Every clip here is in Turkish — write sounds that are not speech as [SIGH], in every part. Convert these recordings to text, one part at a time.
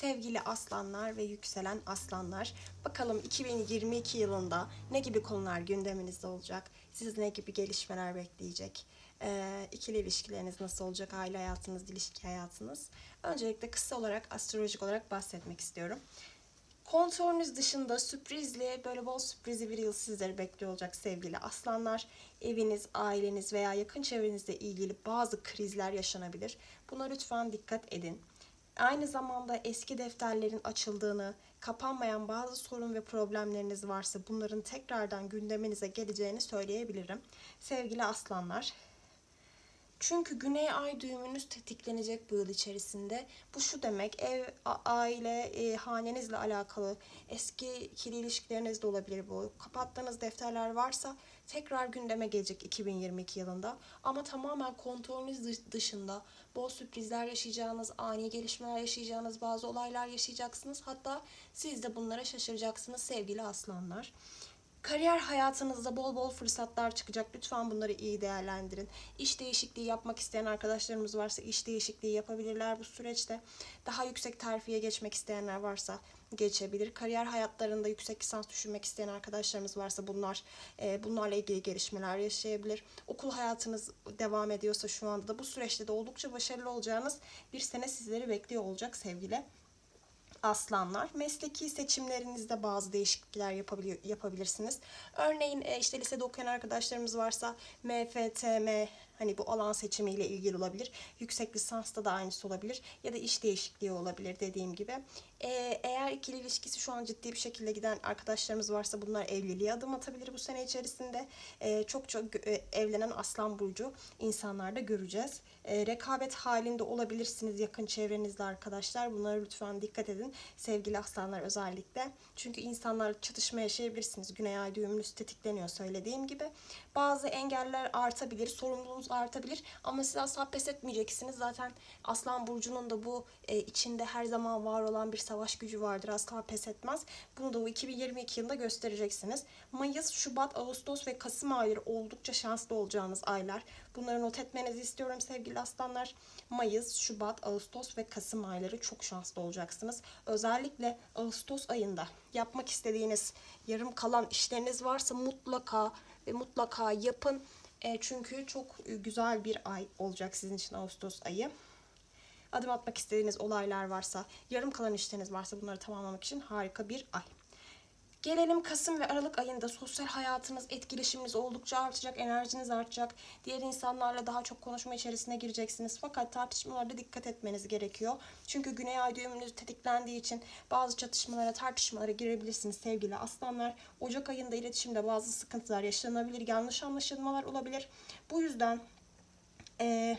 Sevgili aslanlar ve yükselen aslanlar, bakalım 2022 yılında ne gibi konular gündeminizde olacak? Sizi ne gibi gelişmeler bekleyecek? Ee, ikili ilişkileriniz nasıl olacak? Aile hayatınız, ilişki hayatınız? Öncelikle kısa olarak, astrolojik olarak bahsetmek istiyorum. Kontrolünüz dışında sürprizli, böyle bol sürprizli bir yıl sizleri bekliyor olacak sevgili aslanlar. Eviniz, aileniz veya yakın çevrenizle ilgili bazı krizler yaşanabilir. Buna lütfen dikkat edin. Aynı zamanda eski defterlerin açıldığını, kapanmayan bazı sorun ve problemleriniz varsa bunların tekrardan gündeminize geleceğini söyleyebilirim. Sevgili aslanlar, çünkü güney ay düğümünüz tetiklenecek bu yıl içerisinde. Bu şu demek, ev, aile, e, hanenizle alakalı eski ikili ilişkileriniz de olabilir bu. Kapattığınız defterler varsa tekrar gündeme gelecek 2022 yılında. Ama tamamen kontrolünüz dış- dışında bol sürprizler yaşayacağınız, ani gelişmeler yaşayacağınız bazı olaylar yaşayacaksınız. Hatta siz de bunlara şaşıracaksınız sevgili aslanlar. Kariyer hayatınızda bol bol fırsatlar çıkacak. Lütfen bunları iyi değerlendirin. İş değişikliği yapmak isteyen arkadaşlarımız varsa iş değişikliği yapabilirler bu süreçte. Daha yüksek terfiye geçmek isteyenler varsa geçebilir. Kariyer hayatlarında yüksek lisans düşünmek isteyen arkadaşlarımız varsa bunlar e, bunlarla ilgili gelişmeler yaşayabilir. Okul hayatınız devam ediyorsa şu anda da bu süreçte de oldukça başarılı olacağınız bir sene sizleri bekliyor olacak sevgili aslanlar. Mesleki seçimlerinizde bazı değişiklikler yapabiliyor, yapabilirsiniz. Örneğin e, işte lisede okuyan arkadaşlarımız varsa MFTM hani bu alan seçimiyle ilgili olabilir. Yüksek lisansta da aynısı olabilir. Ya da iş değişikliği olabilir dediğim gibi. E, eğer ikili ilişkisi şu an ciddi bir şekilde giden arkadaşlarımız varsa bunlar evliliğe adım atabilir bu sene içerisinde. E, çok çok e, evlenen aslan burcu insanlarda göreceğiz. E, rekabet halinde olabilirsiniz yakın çevrenizde arkadaşlar. Bunlara lütfen dikkat edin. Sevgili aslanlar özellikle. Çünkü insanlarla çatışma yaşayabilirsiniz. Güney ay düğümünüz tetikleniyor söylediğim gibi. Bazı engeller artabilir, sorumluluğunuz artabilir ama siz asla pes etmeyeceksiniz. Zaten Aslan Burcu'nun da bu e, içinde her zaman var olan bir savaş gücü vardır. Asla pes etmez. Bunu da bu 2022 yılında göstereceksiniz. Mayıs, Şubat, Ağustos ve Kasım ayları oldukça şanslı olacağınız aylar. Bunları not etmenizi istiyorum sevgili aslanlar. Mayıs, Şubat, Ağustos ve Kasım ayları çok şanslı olacaksınız. Özellikle Ağustos ayında yapmak istediğiniz yarım kalan işleriniz varsa mutlaka ve mutlaka yapın. E, çünkü çok e, güzel bir ay olacak sizin için Ağustos ayı. Adım atmak istediğiniz olaylar varsa, yarım kalan işleriniz varsa bunları tamamlamak için harika bir ay. Gelelim Kasım ve Aralık ayında sosyal hayatınız, etkileşiminiz oldukça artacak, enerjiniz artacak. Diğer insanlarla daha çok konuşma içerisine gireceksiniz. Fakat tartışmalarda dikkat etmeniz gerekiyor. Çünkü Güney Ay düğümünüz tetiklendiği için bazı çatışmalara, tartışmalara girebilirsiniz sevgili aslanlar. Ocak ayında iletişimde bazı sıkıntılar yaşanabilir, yanlış anlaşılmalar olabilir. Bu yüzden eee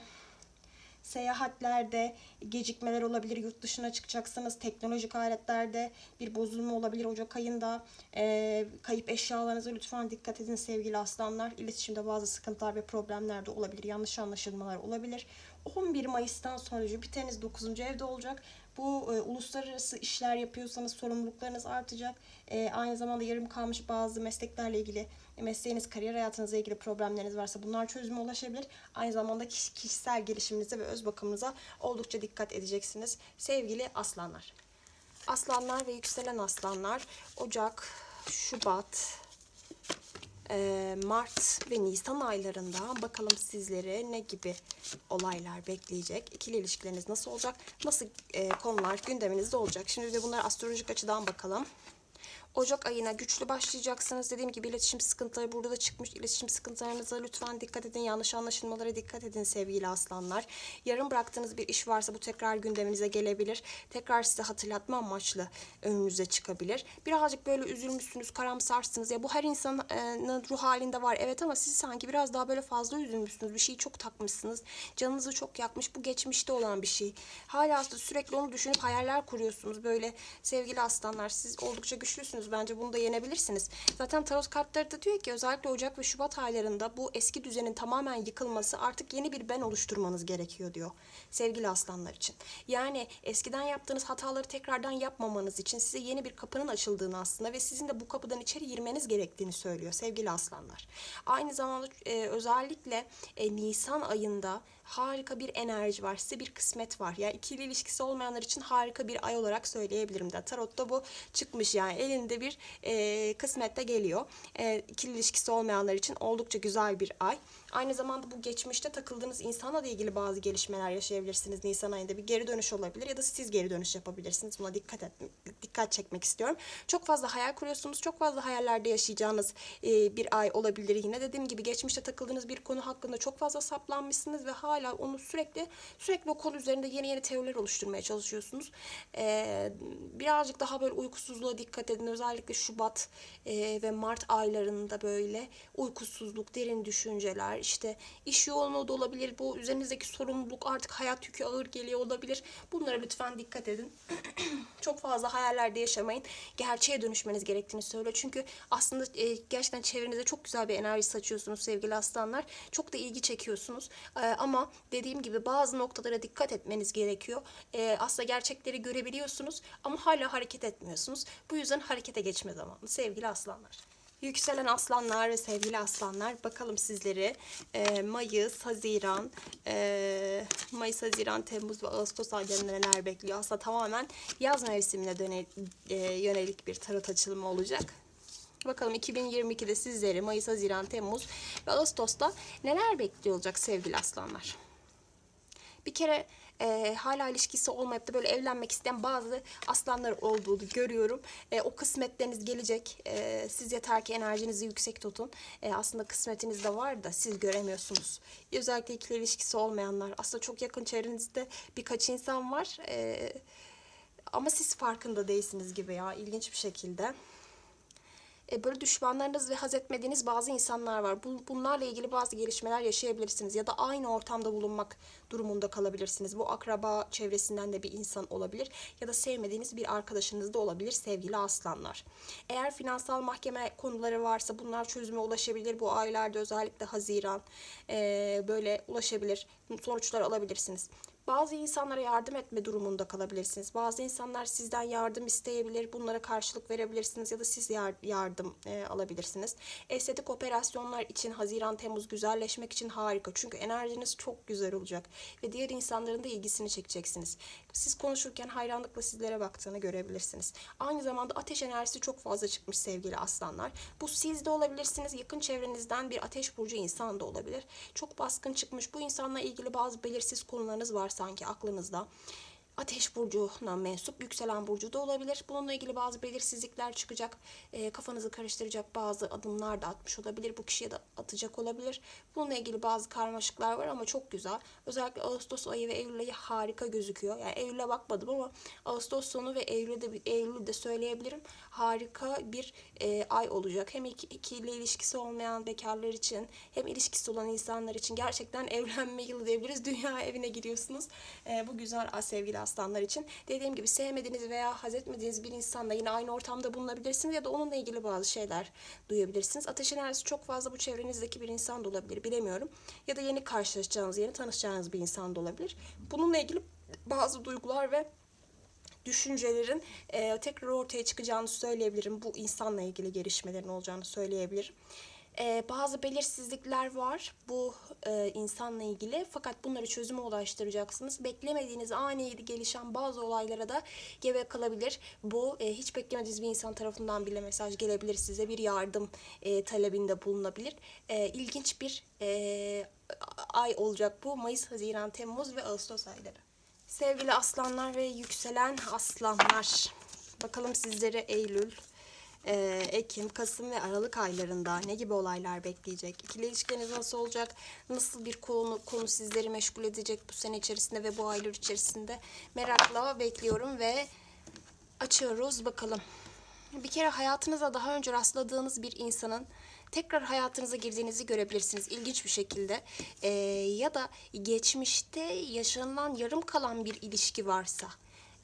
seyahatlerde gecikmeler olabilir, yurt dışına çıkacaksınız, teknolojik aletlerde bir bozulma olabilir Ocak ayında. Ee, kayıp eşyalarınıza lütfen dikkat edin sevgili aslanlar. İletişimde bazı sıkıntılar ve problemler de olabilir, yanlış anlaşılmalar olabilir. 11 Mayıs'tan sonra Jüpiter'iniz 9. evde olacak. Bu e, uluslararası işler yapıyorsanız sorumluluklarınız artacak. E, aynı zamanda yarım kalmış bazı mesleklerle ilgili e, mesleğiniz, kariyer hayatınızla ilgili problemleriniz varsa bunlar çözüme ulaşabilir. Aynı zamanda kişi- kişisel gelişiminize ve öz bakımınıza oldukça dikkat edeceksiniz. Sevgili aslanlar. Aslanlar ve yükselen aslanlar Ocak, Şubat, Mart ve Nisan aylarında bakalım sizleri ne gibi olaylar bekleyecek? İkili ilişkileriniz nasıl olacak? Nasıl konular gündeminizde olacak? Şimdi de bunları astrolojik açıdan bakalım. Ocak ayına güçlü başlayacaksınız. Dediğim gibi iletişim sıkıntıları burada da çıkmış. İletişim sıkıntılarınıza lütfen dikkat edin. Yanlış anlaşılmalara dikkat edin sevgili aslanlar. Yarım bıraktığınız bir iş varsa bu tekrar gündeminize gelebilir. Tekrar size hatırlatma amaçlı önünüze çıkabilir. Birazcık böyle üzülmüşsünüz, karamsarsınız. Ya bu her insanın e, ruh halinde var. Evet ama siz sanki biraz daha böyle fazla üzülmüşsünüz. Bir şeyi çok takmışsınız. Canınızı çok yakmış. Bu geçmişte olan bir şey. Hala aslında sürekli onu düşünüp hayaller kuruyorsunuz. Böyle sevgili aslanlar siz oldukça güçlüsünüz düşünüyorsunuz. Bence bunu da yenebilirsiniz. Zaten tarot kartları da diyor ki özellikle Ocak ve Şubat aylarında bu eski düzenin tamamen yıkılması artık yeni bir ben oluşturmanız gerekiyor diyor. Sevgili aslanlar için. Yani eskiden yaptığınız hataları tekrardan yapmamanız için size yeni bir kapının açıldığını aslında ve sizin de bu kapıdan içeri girmeniz gerektiğini söylüyor sevgili aslanlar. Aynı zamanda e, özellikle e, Nisan ayında harika bir enerji var. Size bir kısmet var. Yani ikili ilişkisi olmayanlar için harika bir ay olarak söyleyebilirim de. Tarotta bu çıkmış yani elinde bir e, kısmet de geliyor. E, ikili ilişkisi olmayanlar için oldukça güzel bir ay. Aynı zamanda bu geçmişte takıldığınız insanla da ilgili bazı gelişmeler yaşayabilirsiniz. Nisan ayında bir geri dönüş olabilir ya da siz geri dönüş yapabilirsiniz. Buna dikkat et, dikkat çekmek istiyorum. Çok fazla hayal kuruyorsunuz. Çok fazla hayallerde yaşayacağınız e, bir ay olabilir yine. Dediğim gibi geçmişte takıldığınız bir konu hakkında çok fazla saplanmışsınız ve hala onu sürekli sürekli o konu üzerinde yeni yeni teoriler oluşturmaya çalışıyorsunuz. E, birazcık daha böyle uykusuzluğa dikkat edin. Özellikle Şubat e, ve Mart aylarında böyle uykusuzluk, derin düşünceler, işte iş yoğunluğu da olabilir. Bu üzerinizdeki sorumluluk artık hayat yükü ağır geliyor olabilir. Bunlara lütfen dikkat edin. [CLEARS THROAT] Çok fazla hayallerde yaşamayın. Gerçeğe dönüşmeniz gerektiğini söylüyor. Çünkü aslında e, gerçekten çevrenize çok güzel bir enerji saçıyorsunuz sevgili aslanlar. Çok da ilgi çekiyorsunuz. E, ama dediğim gibi bazı noktalara dikkat etmeniz gerekiyor. E, aslında gerçekleri görebiliyorsunuz ama hala hareket etmiyorsunuz. Bu yüzden harekete geçme zamanı sevgili aslanlar. Yükselen aslanlar ve sevgili aslanlar bakalım sizleri e, Mayıs, Haziran, e, Mayıs, Haziran, Temmuz ve Ağustos aylarında neler bekliyor? Aslında tamamen yaz mevsimine döne, e, yönelik bir tarot açılımı olacak. Bakalım 2022'de sizleri Mayıs, Haziran, Temmuz ve Ağustos'ta neler bekliyor olacak sevgili aslanlar? Bir kere e, hala ilişkisi olmayıp da böyle evlenmek isteyen bazı aslanlar olduğunu görüyorum. E, o kısmetleriniz gelecek. E, siz yeter ki enerjinizi yüksek tutun. E, aslında kısmetiniz de var da siz göremiyorsunuz. Özellikle ikili ilişkisi olmayanlar. Aslında çok yakın çevrenizde birkaç insan var. E, ama siz farkında değilsiniz gibi ya ilginç bir şekilde e, böyle düşmanlarınız ve haz etmediğiniz bazı insanlar var. Bu, bunlarla ilgili bazı gelişmeler yaşayabilirsiniz ya da aynı ortamda bulunmak durumunda kalabilirsiniz. Bu akraba çevresinden de bir insan olabilir ya da sevmediğiniz bir arkadaşınız da olabilir sevgili aslanlar. Eğer finansal mahkeme konuları varsa bunlar çözüme ulaşabilir. Bu aylarda özellikle Haziran e, böyle ulaşabilir. Sonuçlar alabilirsiniz. Bazı insanlara yardım etme durumunda kalabilirsiniz. Bazı insanlar sizden yardım isteyebilir. Bunlara karşılık verebilirsiniz ya da siz yar- yardım e, alabilirsiniz. Estetik operasyonlar için Haziran Temmuz güzelleşmek için harika. Çünkü enerjiniz çok güzel olacak ve diğer insanların da ilgisini çekeceksiniz. Siz konuşurken hayranlıkla sizlere baktığını görebilirsiniz. Aynı zamanda ateş enerjisi çok fazla çıkmış sevgili aslanlar. Bu siz de olabilirsiniz. Yakın çevrenizden bir ateş burcu insan da olabilir. Çok baskın çıkmış. Bu insanla ilgili bazı belirsiz konularınız var sanki aklınızda. Ateş burcuna mensup yükselen burcu da olabilir. Bununla ilgili bazı belirsizlikler çıkacak. E, kafanızı karıştıracak bazı adımlar da atmış olabilir. Bu kişiye de atacak olabilir. Bununla ilgili bazı karmaşıklar var ama çok güzel. Özellikle Ağustos ayı ve Eylül ayı harika gözüküyor. Yani Eylül'e bakmadım ama Ağustos sonu ve Eylül'de Eylül'de söyleyebilirim. Harika bir e, ay olacak. Hem iki, ikili ilişkisi olmayan bekarlar için hem ilişkisi olan insanlar için gerçekten [LAUGHS] evlenme yılı diyebiliriz. Dünya evine giriyorsunuz. E, bu güzel sevgili aslanlar için. Dediğim gibi sevmediğiniz veya haz etmediğiniz bir insanla yine aynı ortamda bulunabilirsiniz ya da onunla ilgili bazı şeyler duyabilirsiniz. Ateş enerjisi çok fazla bu çevrenizdeki bir insan da olabilir bilemiyorum. Ya da yeni karşılaşacağınız, yeni tanışacağınız bir insan da olabilir. Bununla ilgili bazı duygular ve düşüncelerin e, tekrar ortaya çıkacağını söyleyebilirim. Bu insanla ilgili gelişmelerin olacağını söyleyebilirim. E, bazı belirsizlikler var bu e, insanla ilgili fakat bunları çözüme ulaştıracaksınız. Beklemediğiniz ani gelişen bazı olaylara da gebe kalabilir. Bu e, hiç beklemediğiniz bir insan tarafından bile mesaj gelebilir size bir yardım e, talebinde bulunabilir. E, ilginç bir e, ay olacak bu Mayıs, Haziran, Temmuz ve Ağustos ayları. Sevgili aslanlar ve yükselen aslanlar. Bakalım sizlere Eylül, e, Ekim, Kasım ve Aralık aylarında ne gibi olaylar bekleyecek? İkili ilişkileriniz nasıl olacak? Nasıl bir konu, konu sizleri meşgul edecek bu sene içerisinde ve bu aylar içerisinde? Merakla bekliyorum ve açıyoruz bakalım. Bir kere hayatınıza daha önce rastladığınız bir insanın tekrar hayatınıza girdiğinizi görebilirsiniz ilginç bir şekilde. Ee, ya da geçmişte yaşanılan yarım kalan bir ilişki varsa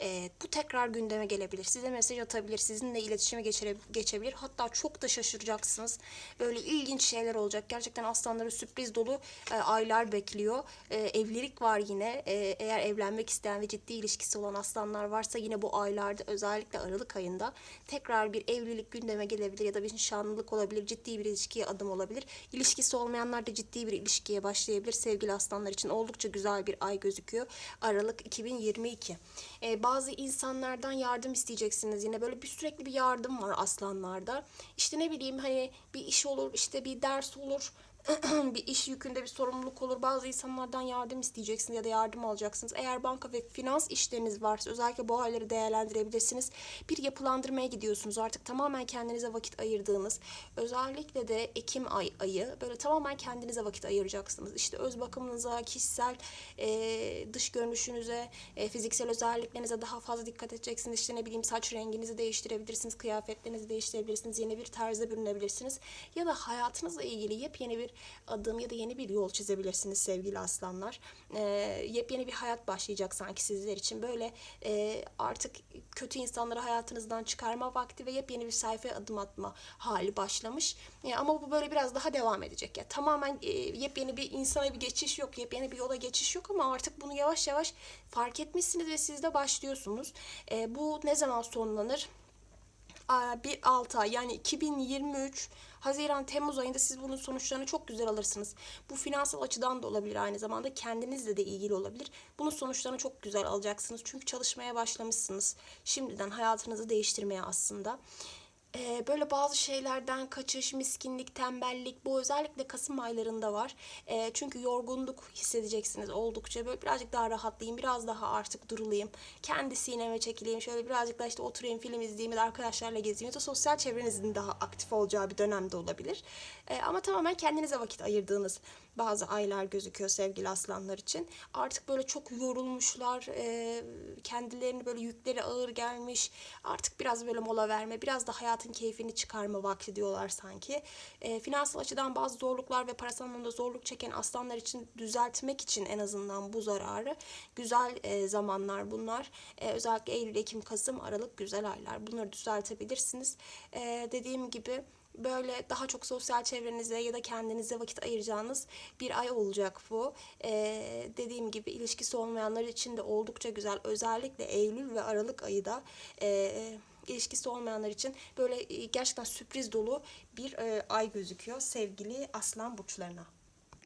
e, bu tekrar gündeme gelebilir. Size mesaj atabilir, sizinle iletişime geçire, geçebilir. Hatta çok da şaşıracaksınız. Böyle ilginç şeyler olacak. Gerçekten aslanları sürpriz dolu e, aylar bekliyor. E, evlilik var yine. E, eğer evlenmek isteyen ve ciddi ilişkisi olan aslanlar varsa yine bu aylarda özellikle Aralık ayında tekrar bir evlilik gündeme gelebilir ya da bir nişanlılık olabilir, ciddi bir ilişkiye adım olabilir. İlişkisi olmayanlar da ciddi bir ilişkiye başlayabilir. Sevgili aslanlar için oldukça güzel bir ay gözüküyor. Aralık 2022. Ee, bazı insanlardan yardım isteyeceksiniz. Yine böyle bir sürekli bir yardım var aslanlarda. İşte ne bileyim hani bir iş olur, işte bir ders olur. [CLEARS THROAT] bir iş yükünde bir sorumluluk olur. Bazı insanlardan yardım isteyeceksiniz ya da yardım alacaksınız. Eğer banka ve finans işleriniz varsa özellikle bu ayları değerlendirebilirsiniz. Bir yapılandırmaya gidiyorsunuz. Artık tamamen kendinize vakit ayırdığınız, özellikle de Ekim ay ayı böyle tamamen kendinize vakit ayıracaksınız. İşte öz bakımınıza, kişisel e, dış görünüşünüze, e, fiziksel özelliklerinize daha fazla dikkat edeceksiniz. İşte ne bileyim saç renginizi değiştirebilirsiniz, kıyafetlerinizi değiştirebilirsiniz, yeni bir tarza bürünebilirsiniz. Ya da hayatınızla ilgili yepyeni bir adım ya da yeni bir yol çizebilirsiniz sevgili aslanlar. E, yepyeni bir hayat başlayacak sanki sizler için. Böyle e, artık kötü insanları hayatınızdan çıkarma vakti ve yepyeni bir sayfaya adım atma hali başlamış. E, ama bu böyle biraz daha devam edecek. Ya tamamen e, yepyeni bir insana bir geçiş yok, yepyeni bir yola geçiş yok ama artık bunu yavaş yavaş fark etmişsiniz ve siz de başlıyorsunuz. E, bu ne zaman sonlanır? Bir 6 ay yani 2023 Haziran Temmuz ayında siz bunun sonuçlarını çok güzel alırsınız. Bu finansal açıdan da olabilir aynı zamanda kendinizle de ilgili olabilir. Bunun sonuçlarını çok güzel alacaksınız. Çünkü çalışmaya başlamışsınız. Şimdiden hayatınızı değiştirmeye aslında. Ee, böyle bazı şeylerden kaçış, miskinlik, tembellik bu özellikle Kasım aylarında var. Ee, çünkü yorgunluk hissedeceksiniz oldukça. Böyle birazcık daha rahatlayayım, biraz daha artık durulayım. Kendi sineme çekileyim, şöyle birazcık daha işte oturayım, film izleyeyim arkadaşlarla gezeyim. Ya da sosyal çevrenizin daha aktif olacağı bir dönemde olabilir. Ee, ama tamamen kendinize vakit ayırdığınız bazı aylar gözüküyor sevgili aslanlar için. Artık böyle çok yorulmuşlar, kendilerini böyle yükleri ağır gelmiş. Artık biraz böyle mola verme, biraz da hayatın keyfini çıkarma vakti diyorlar sanki. E, finansal açıdan bazı zorluklar ve parasal anlamda zorluk çeken aslanlar için düzeltmek için en azından bu zararı güzel e, zamanlar bunlar. E, özellikle Eylül, Ekim, Kasım, Aralık güzel aylar. Bunları düzeltebilirsiniz. E, dediğim gibi böyle daha çok sosyal çevrenize ya da kendinize vakit ayıracağınız bir ay olacak bu. Ee, dediğim gibi ilişkisi olmayanlar için de oldukça güzel. Özellikle Eylül ve Aralık ayı da e, ilişkisi olmayanlar için böyle e, gerçekten sürpriz dolu bir e, ay gözüküyor sevgili aslan burçlarına.